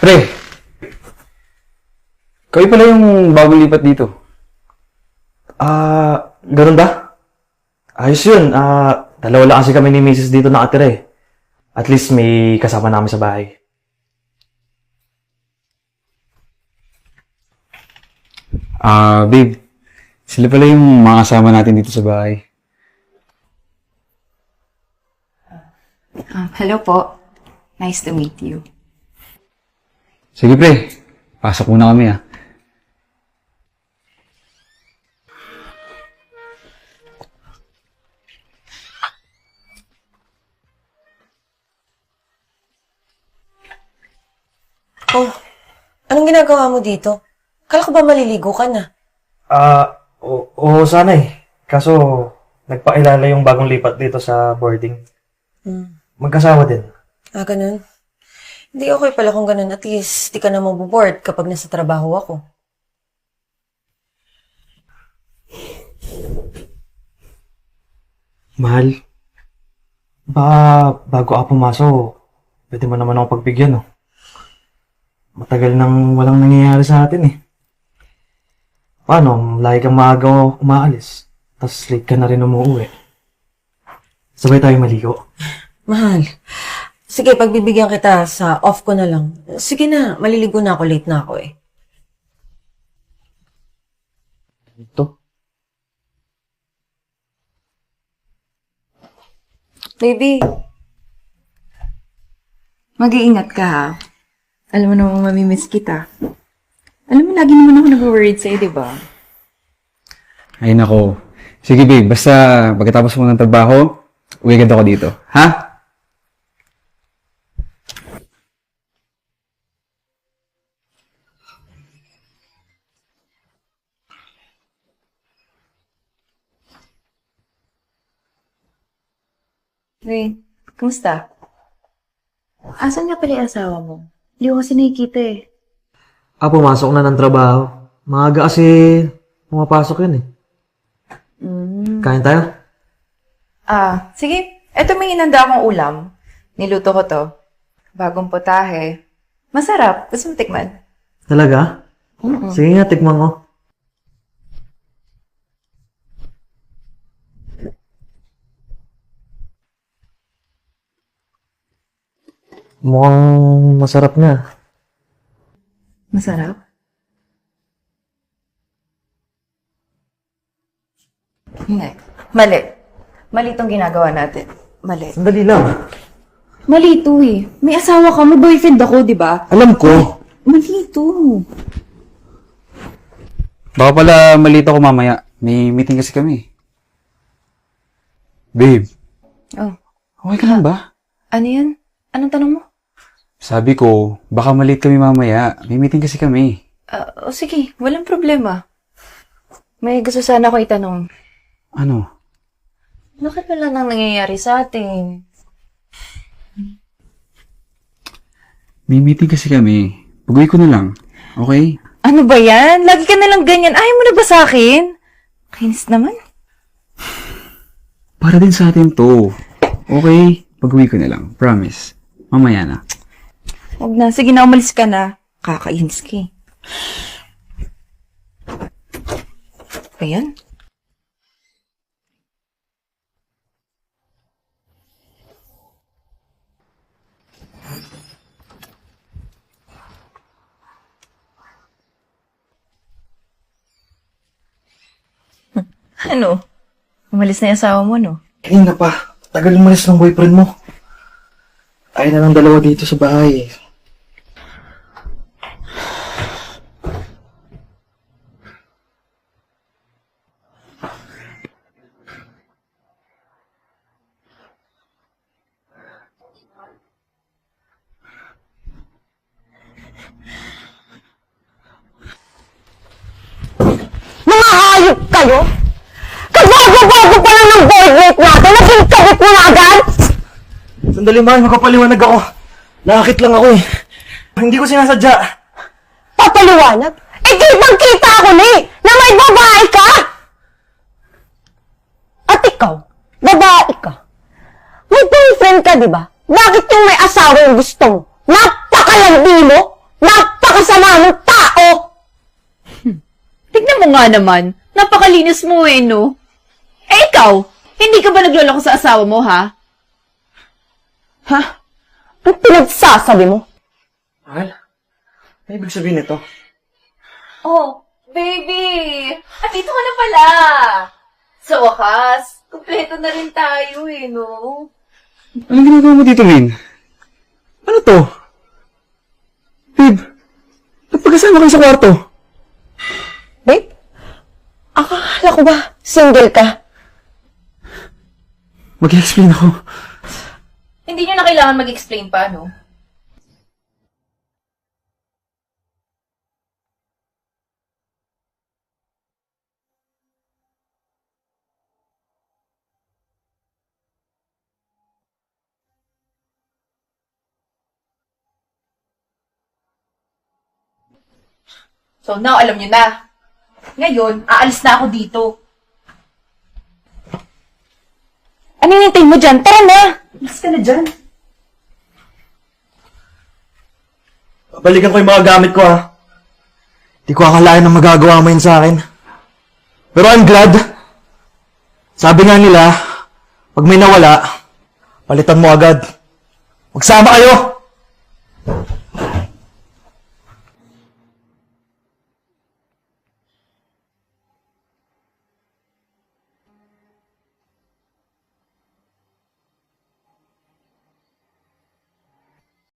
Pre! Kayo pala yung bagong lipat dito. Ah, ganun ba? Ayos yun. Ah, dalawa lang kasi kami ni Mrs. dito nakatira eh. At least may kasama namin sa bahay. Ah, babe. Sila pala yung mga kasama natin dito sa bahay. Ah, hello po. Nice to meet you. Sige, pre. Pasok muna kami, ah. Oh, anong ginagawa mo dito? Kala ko ba maliligo ka na? Ah, oo, oo, sana eh. Kaso, nagpakilala yung bagong lipat dito sa boarding. Hmm. Magkasawa din. Ah, ganun. Hindi okay pala kung ganun. At least, di ka na maboboard kapag nasa trabaho ako. Mahal, baka bago ako pumasok, pwede mo naman ako pagbigyan, no? Matagal nang walang nangyayari sa atin, eh. Paano? Lagi kang maaga umaalis. Tapos late ka na rin umuwi. Sabay tayo maligo. Mahal. Sige, pagbibigyan kita sa off ko na lang. Sige na, maliligo na ako. Late na ako eh. Ito. Baby. Mag-iingat ka ha. Alam mo namang mamimiss kita. Alam mo, lagi naman ako nag-worried sa'yo, di ba? Ay, nako. Sige, babe. Basta pagkatapos mo ng trabaho, uwi agad ako dito. Ha? Hey, kumusta? Asan nga pala yung asawa mo? Hindi ko kasi nakikita eh. Ah, pumasok na ng trabaho. Maaga kasi pumapasok yun, eh. Mm. Kain tayo? Ah, sige. Eto may inanda akong ulam. Niluto ko to. Bagong potahe. Masarap. Gusto mo tikman? Talaga? Sige nga, tikman ko. Mukhang masarap nga. Masarap? Hindi. Mali. Mali itong ginagawa natin. Mali. Sandali lang. Mali ito eh. May asawa ka, may boyfriend ako, di ba? Alam ko. Mali ito. Baka pala malito ko mamaya. May meeting kasi kami. Babe, Oh, okay ka lang ba? ano yan? Anong tanong mo? Sabi ko, baka malate kami mamaya. May meeting kasi kami. Ah, oh, sige, walang problema. May gusto sana ako itanong. Ano? Bakit wala nang nangyayari sa atin? May meeting kasi kami. Pag-uwi ko na lang. Okay? Ano ba yan? Lagi ka nalang ganyan. Ayaw mo na ba sa akin? Kainis naman. Para din sa atin to. Okay? Pag-uwi ko na lang. Promise. Mamaya na. Huwag na. Sige na, umalis ka na. Kakainis ka eh. Ayan. Ano? Umalis na yung asawa mo, no? Kanina pa. Tagal umalis ng boyfriend mo. Ay na lang dalawa dito sa bahay. Mga hayop kayo! Kabago-bago pa lang ng boylet natin, naging kabit mo na agad! Sandali man, magpapaliwanag ako. Nakakit lang ako eh. Hindi ko sinasadya. Papaliwanag? Eh, kitang-kita ako na eh, na may babae ka! At ikaw, babae ka. May boyfriend ka, di ba? Bakit yung may asawa yung gusto mo? Napakalandi mo! Napakasama ng tao! Tignan mo nga naman. Napakalinis mo eh, no? Eh, ikaw, hindi ka ba nagloloko sa asawa mo, ha? Ha? Ang pinagsasabi mo? Mahal? Ano ibig sabihin nito? Oh, baby! At dito ka na pala! Sa wakas, kumpleto na rin tayo eh, no? Anong ginagawa mo dito, Min? Ano to? Babe, ba't pagkasama kayo sa kwarto? Babe? Akala ko ba single ka? Mag-explain ako. Hindi nyo na kailangan mag-explain pa, no? So now, alam nyo na. Ngayon, aalis na ako dito. Ano hinintay mo dyan? Tara na! Alis ka na dyan. Balikan ko yung mga gamit ko, ha? Di ko akalain na magagawa mo yun sa akin. Pero I'm glad. Sabi nga nila, pag may nawala, palitan mo agad. Magsama kayo!